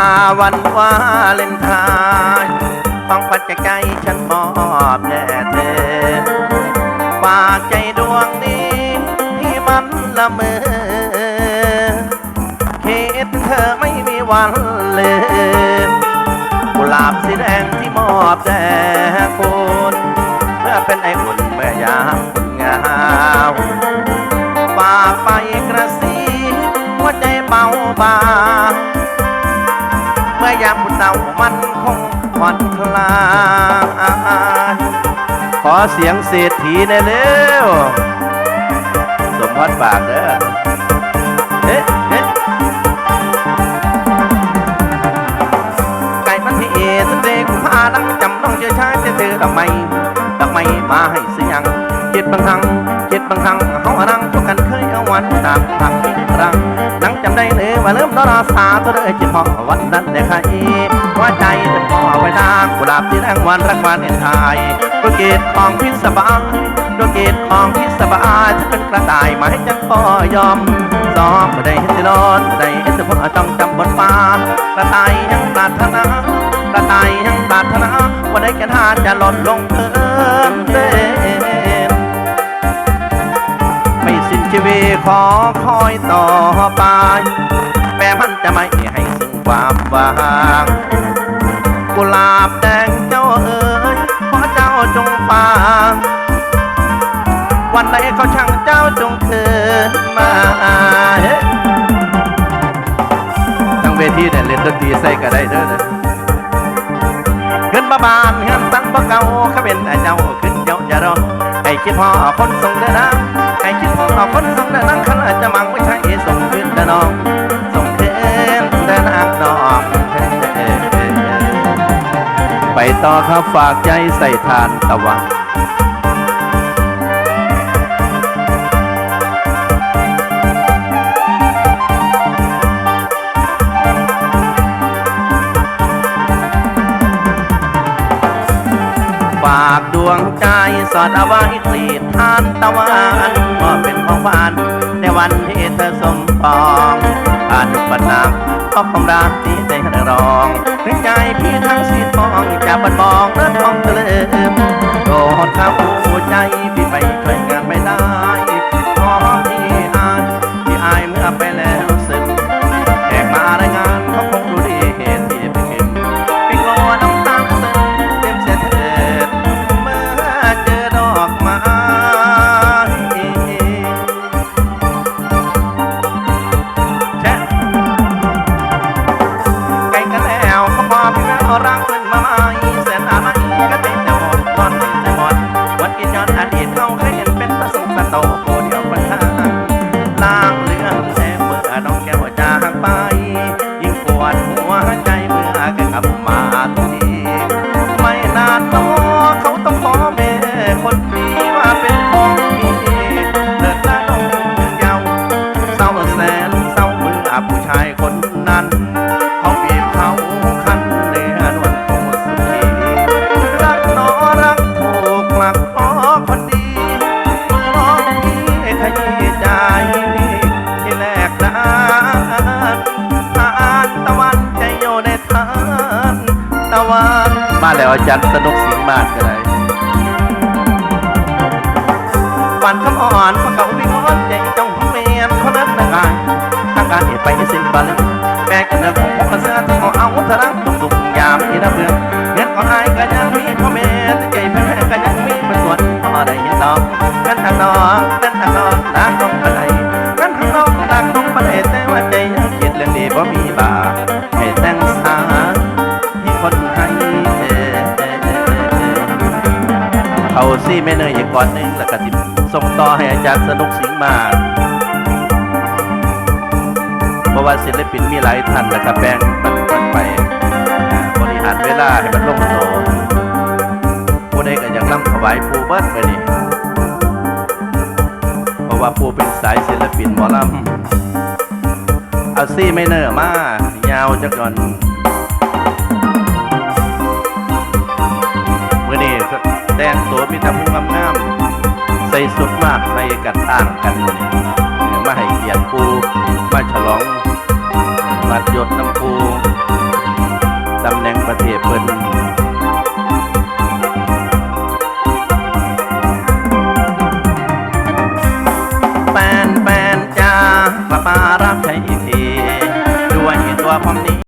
าวันวาเลนไทน์ของขวัญจากใจฉันมอบแด่เธอฝากใจดวงนี้ที่มันละเมอคิดเธอไม่มีวันลืมกุหลาบสีแดงที่มอบแด่คุณเพื่อเป็นไออุ่นเมื่อยามคุณงาฝ วันคงผ่อนคลายขอเสียงเศรษฐีหน่เร็วสมพรปากเด้อเอ๊ะเอ๊ะไก่มันที่เอสเตกุพาดังจำต้องเจอชายเจอเธอดอกไม้ดอกไม้มาให้เสียงคิดบางครั้งคิดบางครั้งเขาอรังทุกกันเคยเอาวันต่ามทางรังนัง ว่าเริ่มรอราสาตัวเลยจะพอวันนั้นได้ใครว่าใจจะพอไปทางกุหลาบที่แรงวันรักวันเห็นทายตัวเกตของพิศบายตัวเกตของพิศบาจะเป็นกระต่ายมาให้จังพอยอมซ้อมบ่ได้เห็นสิรอนบ่ได้เห็นสิพ่อต้องจำบทฟ้ากระต่ายยังปรารถนากระต่ายยังปรารถนาว่าได้แก่ทานจะหล่นลงเพิ่มเติมไม่สิ้นชีวิตขอคอยต่อไป จะไม่ให้ซึ่งความว่างกุหลาบแดงเจ้าเอ๋ยขอเจ้าจงฟังวันไหนก็ช่างเจ้าจงคืนมาเฮ้ทั้งเวทีเนี่ยเล่นดนตรีใส่ก็ได้เด้อเด้อขึ้นมาบานเฮือนสันบ่เก่าเขาเป็นไอ้เจ้าขึ้นเจ้าอย่ารอให้คิดพอคนทรงเด้อนะให้คิดพอคนทรงเด้อนังขัน ต่อครับฝากใจใส่ทานตะวันฝากดวงใจสอดเอาไว้กลีดทานตะวันก็เป็นของหวานในวันที่เธอสมปอง อ่านทุกปัญหาเพราะความรักที่ได้ร้องถึงใจพี่ทั้งสีทองจะบันมองเรื่องทองเตลิมโดดเข้าใจ มื่อแกกลับมา วอาจารย์สนุกสิงมาศก็ได้วันคำอ่อนพระเขาวิงวอนใจจ้องเมียนเขาเลิกนะกายทางการเหตุไปให้สิ้นบาลีแม่กันเดินของผมมาเสื้อที่เขาเอาทะลักตุกตุกยามที่ระเบืองเงินของอายก็ยังมีพ่อแม่ใจแม่ก็ยังมีเป็นส่วนพ่อได้ยินน้องกันทางน้องกันทางน้องรักน้องปานใดกันทางน้องรักน้องปานใดแต่ว่าใจยังคิดเรื่องดีบ่มีบาปให้แต่ง ซี่แม่เนยอีกก่อนหนึ่งแล้วก็สิส่งต่อให้อาจารย์สนุกสิงห์มาเพราะว่าศิลปินมีหลายท่านแล้วก็แบ่งปันกันไปบริหารเวลาให้มันลงตัวผู้ใดก็อยากนำถวายผู้เบิ้ลไปนี่เพราะว่าผู้เป็นสายศิลปินหมอลำเอาซี่ไม่เนอมายาวจักก่อน แต่งตัวมีแต่ผู้งาม ใส่สุดมากใส่กัดต่างกันมื้อนี้มาให้เกีย